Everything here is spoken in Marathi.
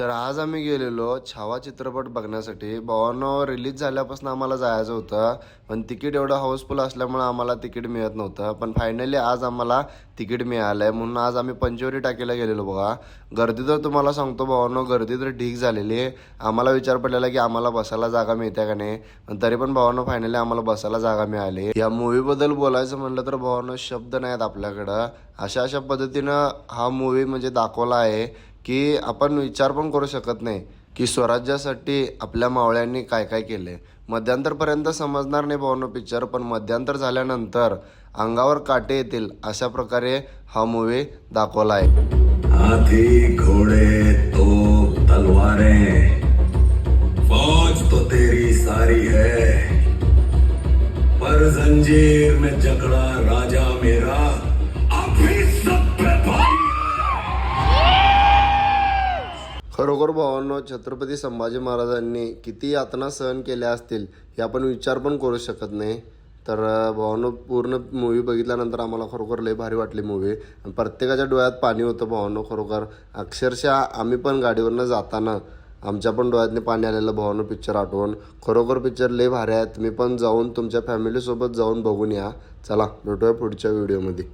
तर आज आम्ही गेलेलो छावा चित्रपट बघण्यासाठी. भावानं रिलीज झाल्यापासून आम्हाला जायचं होतं. पण तिकीट एवढं हाऊसफुल असल्यामुळे आम्हाला तिकीट मिळत नव्हतं. पण फायनली आज आम्हाला तिकीट मिळालं आहे म्हणून आज आम्ही पंचवरी टाकीला गेलेलो बघा. गर्दी तर तुम्हाला सांगतो भावानं गर्दी तर ढीक झालेली आहे. आम्हाला विचार पडलेला की आम्हाला बसायला जागा मिळते का नाही? पण तरी पण भावानं फायनली आम्हाला बसायला जागा मिळाली. या मूवीबद्दल बोलायचं म्हणलं तर भावानं शब्द नाहीत आपल्याकडं. अशा अशा पद्धतीनं हा मूवी म्हणजे दाखवला आहे. की आपण विचार पण करू शकत नाही की स्वराज्यासाठी आपल्या मावळ्यांनी काय काय केले मध्यांतरपर्यंत समजणार नाही भावनो पिक्चर पण मध्यांतर झाल्यानंतर अंगावर काटे येतील अशा प्रकारे हा मूवी दाखवला आहे. हाथी घोड़े तो तलवारें. फौज तो तेरी सारी है। पर जंजीर में जकड़ा राजा मेरा। अभी खरोखर भावांनो छत्रपती संभाजी महाराजांनी किती यातना सहन केल्या असतील हे आपण विचार पण करू शकत नाही. तर भावानं पूर्ण मूवी बघितल्यानंतर आम्हाला खरोखर लय भारी वाटली मूवी प्रत्येकाच्या डोळ्यात पाणी होतं भावांनो खरोखर. अक्षरशः आम्ही पण गाडीवरनं जाताना आमच्या पण डोळ्यातने पाणी आलेलं भावानं पिक्चर आठवून. खरोखर पिक्चर लय भारी आहे तुम्ही पण जाऊन तुमच्या फॅमिलीसोबत जाऊन बघून या. चला भेटूया पुढच्या व्हिडिओमध्ये